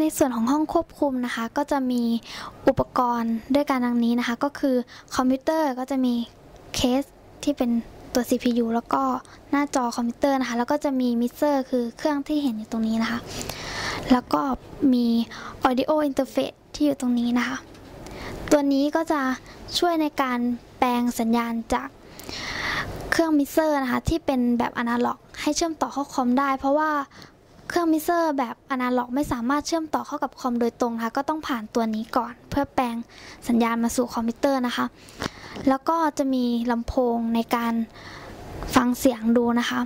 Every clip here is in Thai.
ในส่วนของห้องควบคุมนะคะ ก็จะมีอุปกรณ์ด้วยการดังนี้นะคะ ก็คือคอมพิวเตอร์ก็จะมีเคสที่เป็นตัว CPU แล้วก็หน้าจอคอมพิวเตอร์นะคะ แล้วก็จะมีมิเซอร์คือเครื่องที่เห็นอยู่ตรงนี้นะคะ แล้วก็มี Audio Interface ที่อยู่ตรงนี้นะคะ ตัวนี้ก็จะช่วยในการแปลงสัญญาณจากเครื่องมิเซอร์นะคะ ที่เป็นแบบอนาล็อก ให้เชื่อมต่อเข้าคอมได้ เพราะว่า เครื่องมิเซอร์แบบอนาล็อกไม่สามารถเชื่อมต่อเข้ากับคอมโดยตรงนะคะก็ต้องผ่านตัวนี้ก่อน เพื่อแปลงสัญญาณมาสู่คอมพิวเตอร์นะคะ แล้วก็จะมีลำโพงในการฟังเสียงดูนะคะ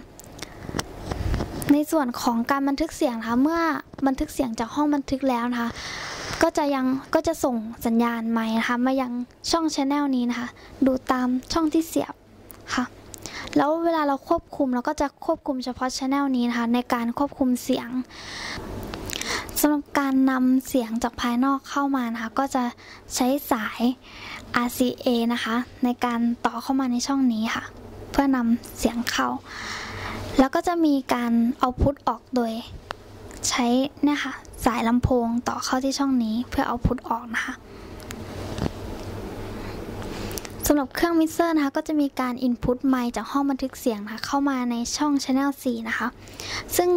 ในส่วนของการบันทึกเสียงนะคะเมื่อบันทึกเสียงจากห้องบันทึกแล้วนะคะ ก็จะยังก็จะส่งสัญญาณไมค์นะคะมายังช่องชแนลนี้นะคะ ดูตามช่องที่เสียบค่ะ แล้วเวลาเราควบคุมเราก็จะควบคุมเฉพาะชแนลนี้นะคะในการควบคุมเสียงสำหรับการนำเสียงจากภายนอกเข้ามานะคะ ก็จะใช้สาย RCA นะคะ ในการต่อเข้ามาในช่องนี้ค่ะ เพื่อนำเสียงเข้า แล้วก็จะมีการเอาพุทออกโดยใช้เนี่ยค่ะสายลำโพงต่อเข้าที่ช่องนี้เพื่อเอาพุทออกนะคะ สำหรับเครื่องมิกเซอร์นะคะก็จะมีการอินพุตไมค์จากห้องบันทึกเสียงนะคะเข้ามาในช่อง Channel 4 นะคะ ซึ่ง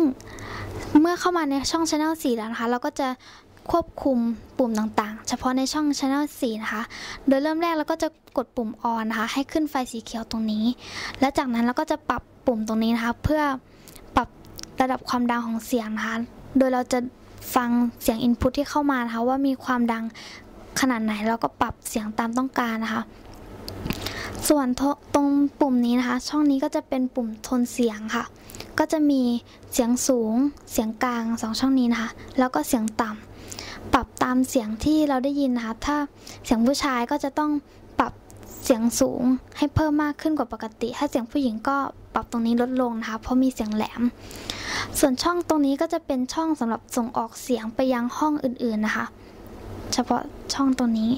เมื่อเข้ามาในช่อง Channel 4 แล้วนะคะ เราก็จะควบคุมปุ่มต่างๆ เฉพาะในช่อง Channel 4 นะคะ โดยเริ่มแรกเราก็จะกดปุ่ม on นะคะ ให้ขึ้นไฟสีเขียวตรงนี้ และจากนั้นเราก็จะปรับปุ่มตรงนี้นะคะ เพื่อปรับระดับความดังของเสียงนะคะ โดยเราจะฟังเสียง Input ที่เข้ามานะคะว่ามีความดังขนาดไหนเราก็ปรับเสียงตามต้องการนะคะ ส่วนตรงปุ่มนี้นะคะ ช่องนี้ก็จะเป็นปุ่มโทนเสียงค่ะ ก็จะมีเสียงสูง เสียงกลางสองช่องนี้นะคะ แล้วก็เสียงต่ำปรับตามเสียงที่เราได้ยินนะคะ ถ้าเสียงผู้ชายก็จะต้องปรับเสียงสูงให้เพิ่มมากขึ้นกว่าปกติ ถ้าเสียงผู้หญิงก็ปรับตรงนี้ลดลงนะคะ เพราะมีเสียงแหลม ส่วนช่องตรงนี้ก็จะเป็นช่องสำหรับส่งออกเสียงไปยังห้องอื่นๆนะคะ เฉพาะช่องตรงนี้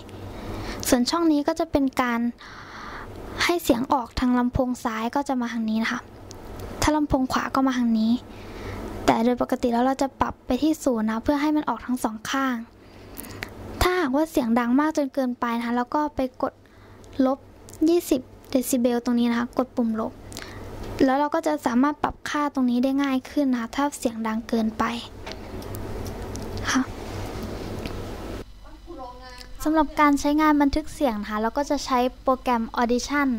ส่วนช่องนี้ก็จะเป็นการ ให้เสียงออกทางลำโพงซ้ายก็จะมาทางนี้นะคะ ถ้าลำโพงขวาก็มาทางนี้ แต่โดยปกติแล้วเราจะปรับไปที่ศูนย์นะเพื่อให้มันออกทั้งสองข้าง ถ้าหากว่าเสียงดังมากจนเกินไปนะคะแล้วก็ไปกดลบ 20 เดซิเบลตรงนี้นะคะ กดปุ่มลบ แล้วเราก็จะสามารถปรับค่าตรงนี้ได้ง่ายขึ้นนะคะถ้าเสียงดังเกินไปค่ะ สำหรับการใช้งานบันทึกเสียงนะคะเราก็จะใช้โปรแกรม Audition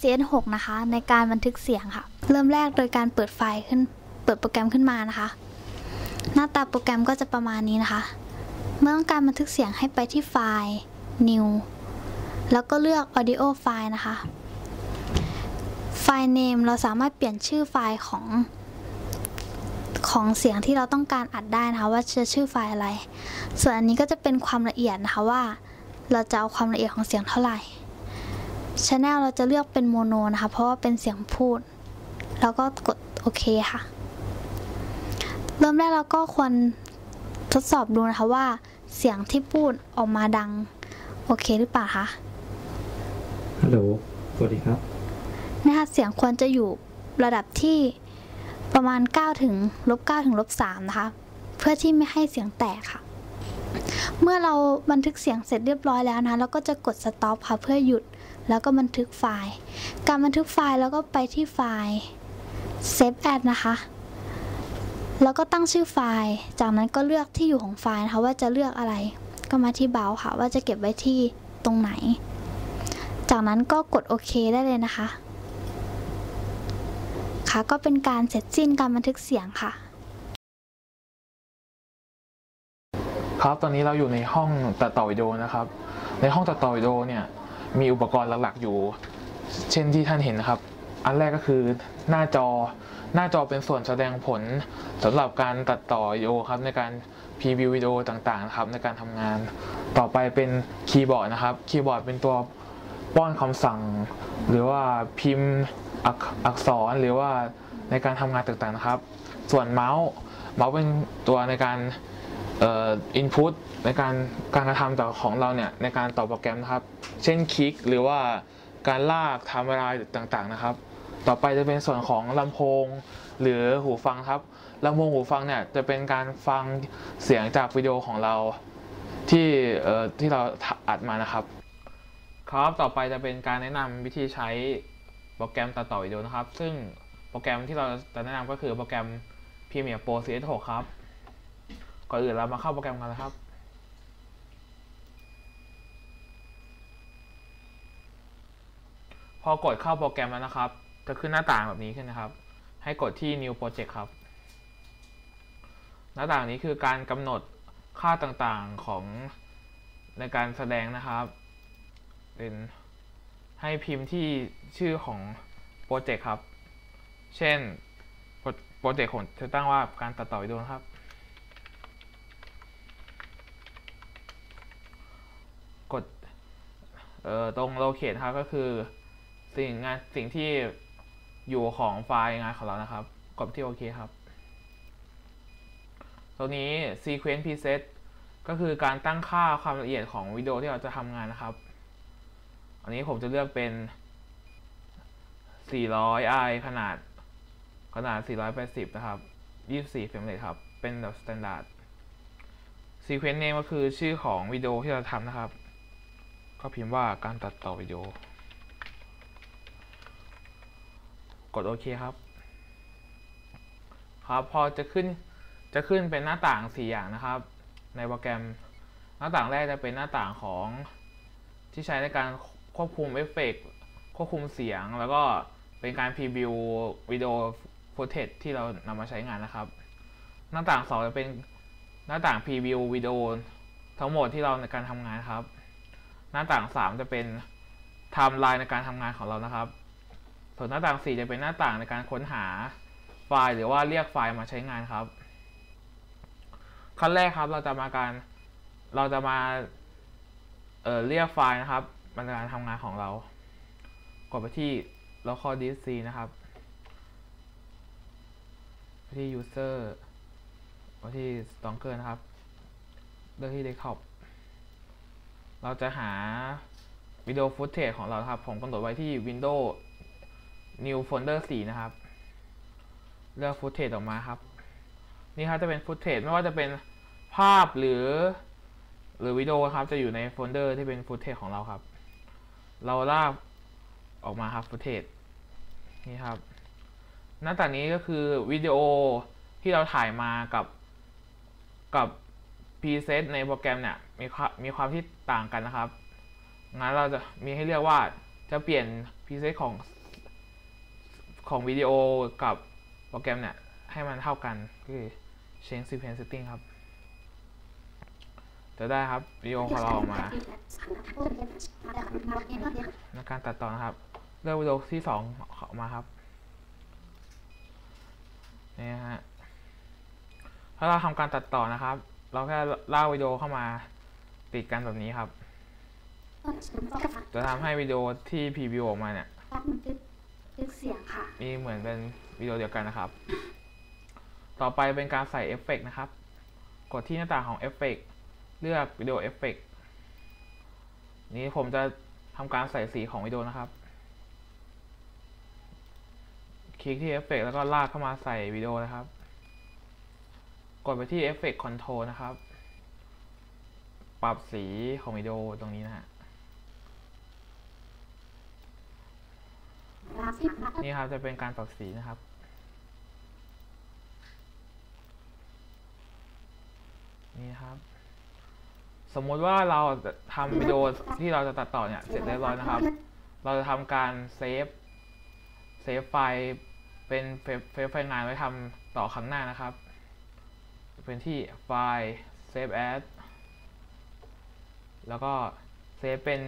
CS6 นะคะ ในการบันทึกเสียงค่ะ เริ่มแรกโดยการเปิดไฟล์ขึ้น เปิดโปรแกรมขึ้นมานะคะ หน้าตาโปรแกรมก็จะประมาณนี้นะคะ เมื่อต้องการบันทึกเสียงให้ไปที่ไฟล์ New แล้วก็เลือก Audio File นะคะ ไฟล์ Name เราสามารถเปลี่ยนชื่อไฟล์ของ ของเสียงที่เราต้องการอัดได้นะคะว่าจะชื่อไฟล์อะไร ส่วนอันนี้ก็จะเป็นความละเอียดนะคะว่า เราจะเอาความละเอียดของเสียงเท่าไหร่ชแนลเราจะเลือกเป็นโมโนนะคะ เพราะว่าเป็นเสียงพูด แล้วก็กดโอเคค่ะ เริ่มแรกเราก็ควรทดสอบดูนะคะว่าเสียงที่พูดออกมาดัง โอเคหรือเปล่าคะ ฮัลโหล สวัสดีครับนะคะเสียงควรจะอยู่ระดับที่ ประมาณ9ถึงลบ9ถึงลบ3นะคะ เพื่อที่ไม่ให้เสียงแตกค่ะ เมื่อเราบันทึกเสียงเสร็จเรียบร้อยแล้วนะเราก็จะกด stop ค่ะเพื่อหยุด แล้วก็บันทึกไฟล์ การบันทึกไฟล์แล้วก็ไปที่ไฟล์ save as นะคะ แล้วก็ตั้งชื่อไฟล์ จากนั้นก็เลือกที่อยู่ของไฟล์นะคะว่าจะเลือกอะไร ก็มาที่เบราค่ะ ว่าจะเก็บไว้ที่ตรงไหน จากนั้นก็กดโอเคได้เลยนะคะ คะ ก็เป็นการเสร็จสิ้นการบันทึกเสียงค่ะ ครับตอนนี้เราอยู่ในห้องตัดต่อวิดีโอนะครับ ในห้องตัดต่อวิดีโอเนี่ยมีอุปกรณ์หลักๆอยู่ เช่นที่ท่านเห็นนะครับ อันแรกก็คือหน้าจอหน้าจอเป็นส่วนแสดงผลสำหรับการตัดต่อวิดีโอครับในการพรีวิววิดีโอต่างๆนะครับในการทำงาน ต่อไปเป็นคีย์บอร์ดนะครับคีย์บอร์ดเป็นตัว ป้อนคำสั่ง หรือว่าพิมพ์อักษรหรือว่าในการทำงานต่างๆนะครับ ส่วนเมาส์เมาส์เป็นตัวในการอินพุตในการการกระทำต่อของเราเนี่ยในการต่อโปรแกรมนะครับ เช่นคลิกหรือว่าการลากทำเวลาต่างๆนะครับ ต่อไปจะเป็นส่วนของลำโพงหรือหูฟังครับลำโพงหูฟังเนี่ยจะเป็นการฟังเสียงจากวิดีโอของเราที่ที่เราอัดมานะครับ ครับต่อไปจะเป็นการแนะนำวิธีใช้โปรแกรมตัดต่อวิดีโอนะครับ ซึ่งโปรแกรมที่เราจะแนะนำก็คือโปรแกรม Premiere Pro CS6 ครับ ก่อนอื่นเรามาเข้าโปรแกรมกันนะครับ พอกดเข้าโปรแกรมแล้วนะครับ จะขึ้นหน้าต่างแบบนี้ขึ้นนะครับ ให้กดที่ New Project ครับ หน้าต่างนี้คือการกำหนดค่าต่างๆของในการแสดงนะครับ เป็นให้พิมพ์ที่ชื่อของโปรเจกต์ครับ เช่นโปรเจกต์ของจะตั้งว่าการตัดต่อวิดีโอครับ กดตรง locate นะครับก็คือสิ่งงานสิ่งที่อยู่ของไฟล์งานของเรานะครับ กดที่โอเคครับตัวนี้ sequence preset ก็คือการตั้งค่าความละเอียดของวิดีโอที่เราจะทำงานนะครับ อันนี้ผมจะเลือกเป็น 400i ขนาด ขนาด 480 นะครับ 24 เฟรมเรทครับ เป็นแบบ standard sequence name ก็คือชื่อของวิดีโอที่เราทำนะครับ ก็พิมพ์ว่าการตัดต่อวิดีโอ กดโอเคครับ ครับ พอจะขึ้น จะขึ้นเป็นหน้าต่าง 4 อย่างนะครับ ในโปรแกรม หน้าต่างแรกจะเป็นหน้าต่างของที่ใช้ในการ ควบคุมเอฟเฟกควบคุมเสียง แล้วก็เป็นการพรีวิววิดีโอฟุตเทจที่เรานำมาใช้งานนะครับ หน้าต่าง 2 จะเป็นหน้าต่างพรีวิววิดีโอทั้งหมดที่เราในการทำงานครับ หน้าต่าง 3 จะเป็นไทม์ไลน์ในการทำงานของเรานะครับ ส่วนหน้าต่าง 4 จะเป็นหน้าต่างในการค้นหาไฟล์ หรือว่าเรียกไฟล์มาใช้งานครับ ขั้นแรกครับเราจะมาการเราจะมาเเรียกไฟล์นะครับ มันการทำงานของเรา กดไปที่ local disk C นะครับไปที่ user ไปที่ stalker นะครับเลือกที่ desktop เราจะหาวิดีโอฟุตเทจของเราครับ ผมกำหนดไว้ที่ Windows New Folder 4 นะครับ เลือกฟุตเทจออกมาครับ นี่ครับจะเป็นฟุตเทจไม่ว่าจะเป็นภาพหรือ หรือวิดีโอครับจะอยู่ในโฟลเดอร์ที่เป็นฟุตเทจของเราครับ เราลากออกมาครับฟุตเทจนี่ครับ หน้าต่างนี้ก็คือวิดีโอที่เราถ่ายมากับกับพรีเซตในโปรแกรมเนี่ยมีความมีความที่ต่างกันนะครับ งั้นเราจะมีให้เลือกว่าจะเปลี่ยนพรีเซตของของวิดีโอกับโปรแกรมเนี่ยให้มันเท่ากันคือ change sequence setting ครับ จะได้ครับวิดีโอของเราออกมา การตัดต่อนะครับ เลือกวิดีโอที่สองออกมาครับนี่ฮะถ้าเราทำการตัดต่อนะครับ เราแค่ลากวิดีโอเข้ามาติดกันแบบนี้ครับจะทำให้วิดีโอที่พรีวิวออกมาเนี่ยทึกเสียงค่ะมีเหมือนเป็นวิดีโอเดียวกันนะครับ ต่อไปเป็นการใส่เอฟเฟกต์นะครับ กดที่หน้าต่างของเอฟเฟกต์เลือกวิดีโอเอฟเฟกต์นี้ผมจะ ทำการใส่สีของวิดีโอนะครับ คลิกที่เอฟเฟกต์แล้วก็ลากเข้ามาใส่วิดีโอนะครับ กดไปที่เอฟเฟกต์คอนโทรลนะครับ ปรับสีของวิดีโอตรงนี้นะฮะนี่ครับจะเป็นการปรับสีนะครับ นี่ครับ มมุติว่าเราทำวิดีโอที่เราจะตัดต่อเนี่ยเสร็จเรียบร้อยนะครับ เราจะทำการเซฟเซฟไฟล์เป็นเฟซไฟล์งานไว้ทำต่อครั้งหน้านะครับ เป็นที่ไฟล์ save as แล้วก็เซฟเป็น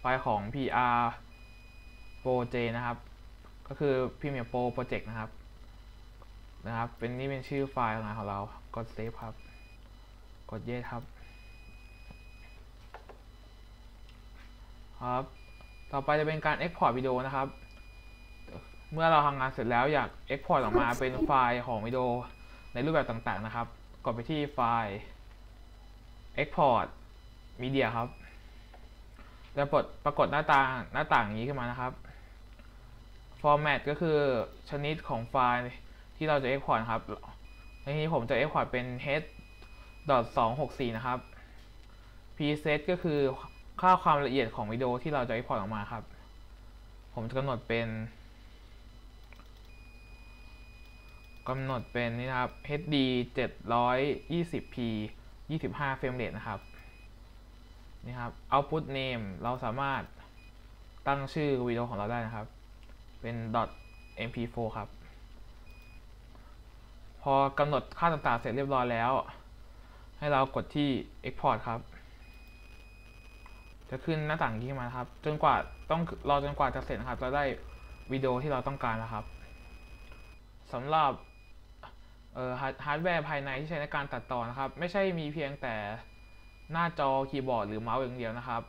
ไฟล์ของ PR Pro J นะครับ ก็คือ Premiere Pro Project นะครับ นะครับ เป็นนี่เป็นชื่อไฟล์งานของเรา กด Save ครับ กด Yes ครับ ครับ ต่อไปจะเป็นการ Export วิดีโอนะครับ เมื่อเราทำงานเสร็จแล้วอยาก Export ออกมาเป็นไฟล์ของวิดีโอในรูปแบบต่างๆนะครับ กดไปที่ไฟล์ Export Media ครับแล้วปรากฏหน้าต่างหน้าต่างนี้ขึ้นมานะครับไฟ format ก็คือชนิดของไฟล์ที่เราจะ export ครับ ในนี้ผมจะ export เป็น h.264 นะครับ preset ก็คือ ค่าความละเอียดของวิดีโอที่เราจะ export ออกมาครับ ผมจะกำหนดเป็นกำหนดเป็นนี่นะครับ HD 720p 25 เฟรมเรทนะครับ นี่ครับ output name เราสามารถตั้งชื่อวิดีโอของเราได้นะครับ เป็น .mp4 ครับ พอกำหนดค่าต่างๆเสร็จเรียบร้อยแล้ว ให้เรากดที่ export ครับ จะขึ้นหน้าต่างนี้มาครับ จนกว่าต้องรอจนกว่าจะเสร็จนะครับ เราได้วิดีโอที่เราต้องการแล้วครับสำหรับฮาร์ดแวร์ภายในที่ใช้ในการตัดต่อนะครับ ไม่ใช่มีเพียงแต่หน้าจอคีย์บอร์ดหรือเมาส์อย่างเดียวนะครับ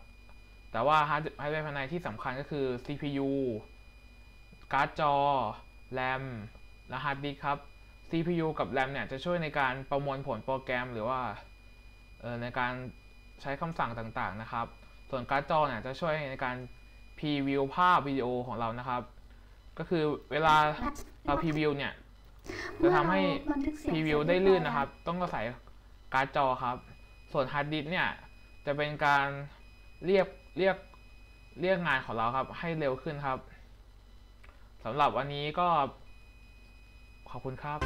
แต่ว่าฮาร์ดแวร์ภายในที่สำคัญก็คือ CPU การ์ดจอ RAM และฮาร์ดดิสก์ครับ CPU กับ RAM เนี่ยจะช่วยในการประมวลผลโปรแกรมหรือว่าในการใช้คำสั่งต่างๆนะครับ ส่วนการ์ดจอเนี่ยจะช่วยในการพรีวิวภาพวิดีโอของเรานะครับ ก็คือเวลาเราพรีวิวเนี่ยจะทำให้พรีวิวได้ลื่นนะครับ ต้องอาศัยการ์ดจอครับ ส่วนฮาร์ดดิสเนี่ยจะเป็นการเรียกเรียกเรียกงานของเราครับ ให้เร็วขึ้นครับสำหรับวันนี้ก็ขอบคุณครับ